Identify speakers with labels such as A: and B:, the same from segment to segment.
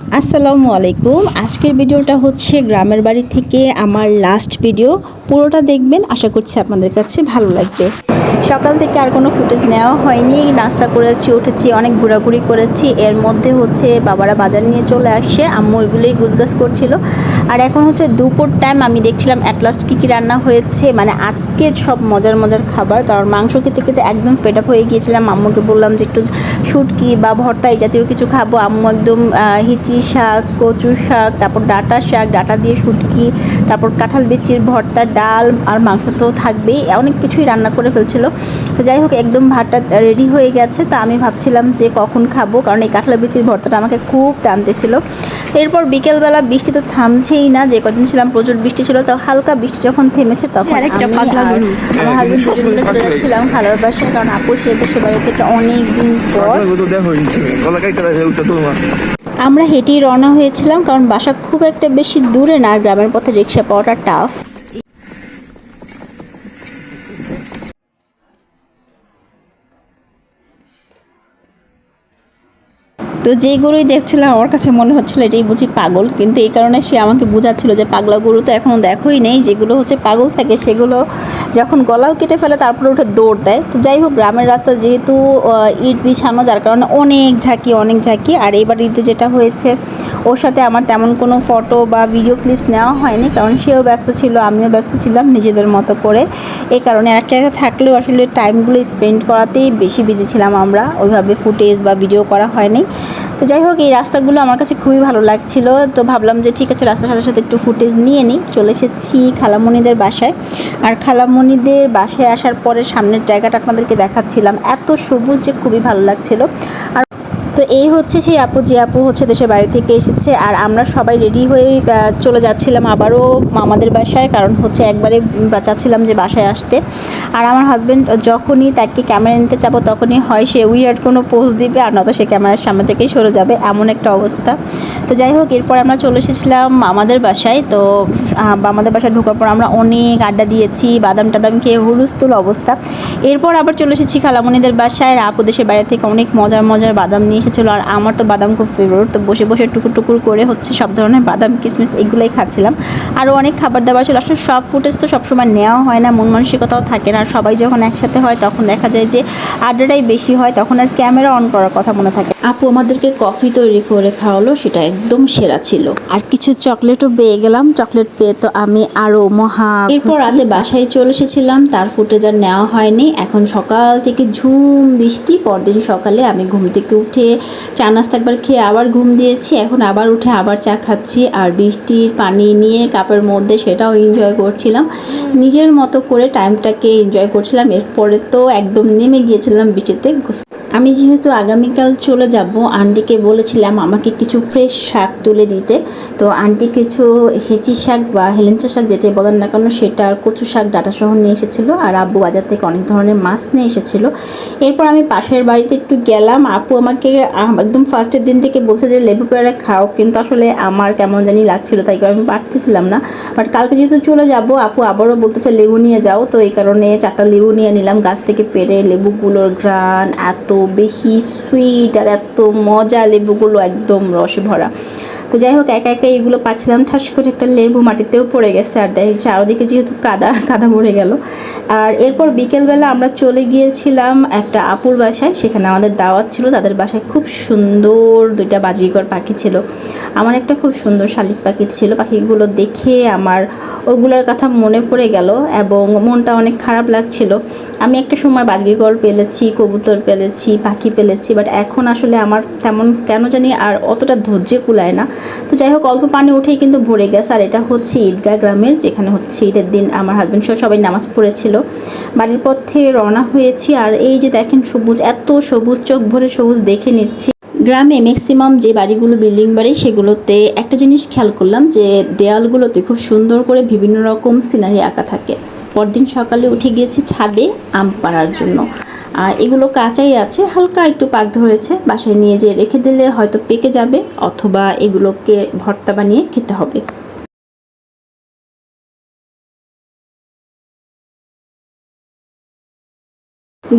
A: আসসালামু আলাইকুম। আজকের ভিডিওটা হচ্ছে গ্রামের বাড়ি থেকে আমার লাস্ট ভিডিও পুরোটা দেখবেন, আশা করছি আপনাদের কাছে ভালো লাগবে। সকাল থেকে আর কোনো ফুটেজ নেওয়া হয়নি, নাস্তা করেছি, উঠেছি, অনেক ঘোরাঘুরি করেছি। এর মধ্যে হচ্ছে বাবারা বাজার নিয়ে চলে আসে, আম্মু ওইগুলোই গুছগাছ করছিল। আর এখন হচ্ছে দুপুর টাইম আমি দেখছিলাম অ্যাট লাস্ট কী কী রান্না হয়েছে। মানে আজকে সব মজার মজার খাবার, কারণ মাংস খেতে খেতে একদম ফেড আপ হয়ে গিয়েছিলাম। আম্মুকে বললাম যে একটু শুটকি বা ভর্তা এই জাতীয় কিছু খাব। আম্মু একদম হিচি শাক কচু শাক, তারপর ডাটা শাক, ডাটা দিয়ে শুটকি, তারপর কাঁঠাল বিচির ভর্তা ডাল আর মাংস তো থাকবেই। অনেক কিছুই রান্না করে ফেলছিল। তো যাই হোক একদম ভাতটা রেডি হয়ে গেছে। তা আমি ভাবছিলাম যে কখন খাব কারণ এই কাঁঠাল বিচির ভর্তাটা আমাকে খুব টানতেছিল। এরপর বিকেলবেলা বৃষ্টি তো থামছেই না যে কদিন ছিলাম প্রচুর বৃষ্টি ছিল তো হালকা বৃষ্টি যখন থেমেছে তখন
B: গরু।
A: আমার হাজবেন্ড চলে যাচ্ছিলাম খালার বাসায় কারণ আপুর সে দেশে বাড়ি থেকে অনেক দিন পর আমরা হেঁটেই রওনা হয়েছিলাম কারণ বাসা খুব একটা বেশি দূরে না আর গ্রামের পথে রিক্সা পাওয়াটা টাফ তো যেই গরুই দেখছিলাম, আমার কাছে মনে হচ্ছিল এটাই বুঝি পাগল, কিন্তু এই কারণে সে আমাকে বোঝাচ্ছিল যে পাগলা গরু তো এখনও দেখোই নেই, যেগুলো হচ্ছে পাগল থাকে সেগুলো যখন গলাও কেটে ফেলে, তারপরে উঠে দৌড় দেয়। তো যাই হোক, গ্রামের রাস্তা যেহেতু ইট বিছানো, যার কারণে অনেক ঝাঁকি অনেক ঝাঁকি, আর এই বাড়িতে যেটা হয়েছে, ওর সাথে আমার তেমন কোনো ফটো বা ভিডিও ক্লিপস নেওয়া হয়নি, কারণ সেও ব্যস্ত ছিল, আমিও ব্যস্ত ছিলাম নিজেদের মতো করে। এই কারণে একটা একটা থাকলেও আসলে টাইমগুলো স্পেন্ড করাতেই বেশি বিজি ছিলাম আমরা, ওইভাবে ফুটেজ বা ভিডিও করা হয়নি। তো যাই হোক, এই রাস্তাগুলো আমার কাছে খুবই ভালো লাগছিল। তো ভাবলাম যে ঠিক আছে, রাস্তার সাথে সাথে একটু ফুটেজ নিয়ে নিই। চলে এসেছি খালামণিদের বাসায়। আর খালামণিদের বাসায় আসার পরে সামনের জায়গাটা আপনাদেরকে দেখাচ্ছিলাম। এত সবুজ যে খুবই ভালো লাগছিল। আর তো এই হচ্ছে সেই আপু, যে আপু হচ্ছে দেশের বাড়ি থেকে এসেছে। আর আমরা সবাই রেডি হয়ে চলে যাচ্ছিলাম আবারও মামাদের বাসায়, কারণ হচ্ছে একবারে চাচ্ছিলাম যে বাসায় আসতে। আর আমার হাজব্যান্ড যখনই তাকে ক্যামেরা নিতে যাব, তখনই হয় সে উইয়ার্ড কোনো পোস্ট দিবে, আর নয়তো সে ক্যামেরার সামনে থেকেই সরে যাবে, এমন একটা অবস্থা। তো যাই হোক, এরপর আমরা চলে এসেছিলাম মামাদের বাসায়। তো মামাদের বাসায় ঢোকার পর আমরা অনেক আড্ডা দিয়েছি, বাদাম টাদাম খেয়ে হুলুস্থুল অবস্থা। এরপর আবার চলে এসেছি খালামণিদের বাসায়। আর আপু দেশের বাইরে থেকে অনেক মজার মজার বাদাম নিয়ে এসেছিল। আর আমার তো বাদাম খুব ফেভারিট তো বসে বসে টুকুর টুকুর করে হচ্ছে সব ধরনের বাদাম কিশমিশ এগুলোই খাচ্ছিলাম। আরও অনেক খাবার দাবার ছিল। আসলে সব ফুটেজ তো সবসময় নেওয়া হয় না, মন মানসিকতাও থাকে না। আর সবাই যখন একসাথে হয়, তখন দেখা যায় যে আড্ডাটাই বেশি হয়, তখন আর ক্যামেরা অন করার কথা মনে থাকে আপু আমাদেরকে কফি তৈরি করে খাওয়ালো সেটা একদম সেরা ছিল। আর কিছু চকলেটও পেয়ে গেলাম। চকলেট পেয়ে তো আমি আরও মহা এরপর রাতে বাসায় চলে এসেছিলাম তার ফুটেজ আর নেওয়া হয়নি। এখন সকাল থেকে ঝুম বৃষ্টি পরদিন সকালে আমি ঘুম থেকে উঠে চা নাস্তা একবার খেয়ে আবার ঘুম দিয়েছি। এখন আবার উঠে আবার চা খাচ্ছি আর বৃষ্টির পানি নিয়ে কাপের মধ্যে সেটাও এনজয় করছিলাম। নিজের মতো করে টাইমটাকে এনজয় করছিলাম। এরপরে তো একদম নেমে গিয়েছিলাম বৃষ্টিতে আমি যেহেতু আগামীকাল চলে যাব, আন্টিকে বলেছিলাম আমাকে কিছু ফ্রেশ শাক তুলে দিতে। তো আন্টি কিছু হেঁচি শাক বা হেলেঞ্চা শাক যেটাই বলেন না কেন, সেটা আর কচু শাক ডাটা সহ নিয়ে এসেছিল আর আব্বু বাজার থেকে অনেক ধরনের মাছ নিয়ে এসেছিল। এরপর আমি পাশের বাড়িতে একটু গেলাম। আপু আমাকে একদম ফার্স্টের দিন থেকে বলছে যে, লেবু পেয়ারা খাও। কিন্তু আসলে আমার কেমন জানি লাগছিল, তাই করে আমি পারতেছিলাম না। বাট কালকে যেহেতু চলে যাব, আপু আবারও বলতেছে, লেবু নিয়ে যাও। তো এই কারণে চারটা লেবু নিয়ে নিলাম। গাছ থেকে পেরে লেবুগুলোর ঘ্রাণ, এত বেশি সুইট আর এত মজা লেবুগুলো একদম রসে ভরা। তো যাই হোক, একা একা এগুলো পাচ্ছিলাম ঠাস করে একটা লেবু মাটিতেও পড়ে গেছে আর দেখ চারোদিকে যেহেতু কাদা কাদা পড়ে গেল। আর এরপর বিকেলবেলা আমরা চলে গিয়েছিলাম একটা আপুর বাসায়, সেখানে আমাদের দাওয়াত ছিল, তাদের বাসায় খুব সুন্দর দুইটা বাজিকর পাখি ছিল। আমার একটা খুব সুন্দর শালিক পাখি ছিল, পাখিগুলো দেখে আমার ওগুলোর কথা মনে পড়ে গেল এবং মনটা অনেক খারাপ লাগছিল। আমি একটা সময় বাজগিগর পেলেছি, কবুতর পেলেছি, পাখি পেলেছি বাট এখন আসলে আমার তেমন কেন জানি আর অতটা ধৈর্য কুলায় না। তো যাই হোক, অল্প পানি উঠেই কিন্তু ভরে গেছে, আর এটা হচ্ছে ঈদগাহ গ্রামের, যেখানে হচ্ছে ঈদের দিন আমার হাজব্যান্ড সহ সবাই নামাজ পড়েছিল। বাড়ির পথে রওনা হয়েছি, আর এই যে দেখেন সবুজ, এত সবুজ, চোখ ভরে সবুজ দেখে নিচ্ছি। গ্রামে ম্যাক্সিমাম যে বাড়িগুলো বিল্ডিং বাড়ি সেগুলোতে একটা জিনিস খেয়াল করলাম যে দেয়ালগুলোতে খুব সুন্দর করে বিভিন্ন রকম সিনারি আঁকা থাকে। পরদিন সকালে উঠে গিয়েছি ছাদে আম পাড়ার জন্য। আর এগুলো কাঁচাই আছে, হালকা একটু পাক ধরেছে, বাসায় নিয়ে যেয়ে রেখে দিলে হয়তো পেকে যাবে, অথবা এগুলোকে ভর্তা বানিয়ে খেতে হবে।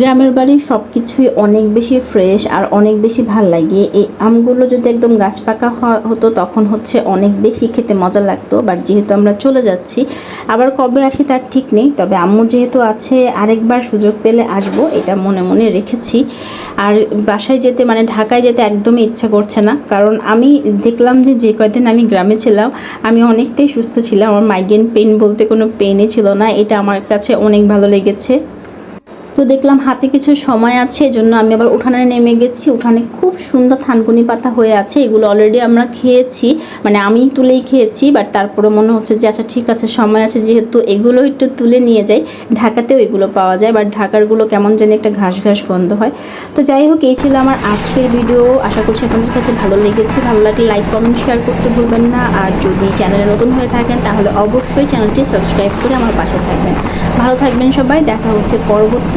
A: গ্রামের বাড়ির সব কিছুই অনেক বেশি ফ্রেশ আর অনেক বেশি ভালো লাগে এই আমগুলো যদি একদম গাছ পাকা হতো তখন হচ্ছে অনেক বেশি খেতে মজা লাগতো বাট যেহেতু আমরা চলে যাচ্ছি, আবার কবে আসি তার ঠিক নেই, তবে আম্মু যেহেতু আছে, আরেকবার সুযোগ পেলে আসব, এটা মনে মনে রেখেছি। আর বাসায় যেতে মানে ঢাকায় যেতে একদমই ইচ্ছা করছে না, কারণ আমি দেখলাম যে যে কয়দিন আমি গ্রামে ছিলাম, আমি অনেকটাই সুস্থ ছিলাম, আমার মাইগ্রেন পেন বলতে কোনো পেনই ছিল না, এটা আমার কাছে অনেক ভালো লেগেছে। তো দেখলাম হাতে কিছু সময় আছে, এজন্য আমি আবার উঠানে নেমে গেছি। উঠানে খুব সুন্দর থানকুনি পাতা হয়ে আছে, এগুলো অলরেডি আমরা খেয়েছি। মানে আমি তুলেই খেয়েছি বাট তারপরে মনে হচ্ছে যে আচ্ছা ঠিক আছে, সময় আছে, যেহেতু এগুলো একটু তুলে নিয়ে যাই, ঢাকাতেও এগুলো পাওয়া যায়। বাট ঢাকারগুলো কেমন জানি একটা ঘাস ঘাস গন্ধ হয়। তো যাই হোক, এই ছিল আমার আজকের ভিডিও আশা করছি আপনাদের কাছে ভালো লেগেছে। ভালো লাগলে লাইক কমেন্ট শেয়ার করতে ভুলবেন না। আর যদি চ্যানেলে নতুন হয়ে থাকেন, তাহলে অবশ্যই চ্যানেলটি সাবস্ক্রাইব করে আমার পাশে থাকবেন। ভালো থাকবেন সবাই, দেখা হচ্ছে পরবর্তী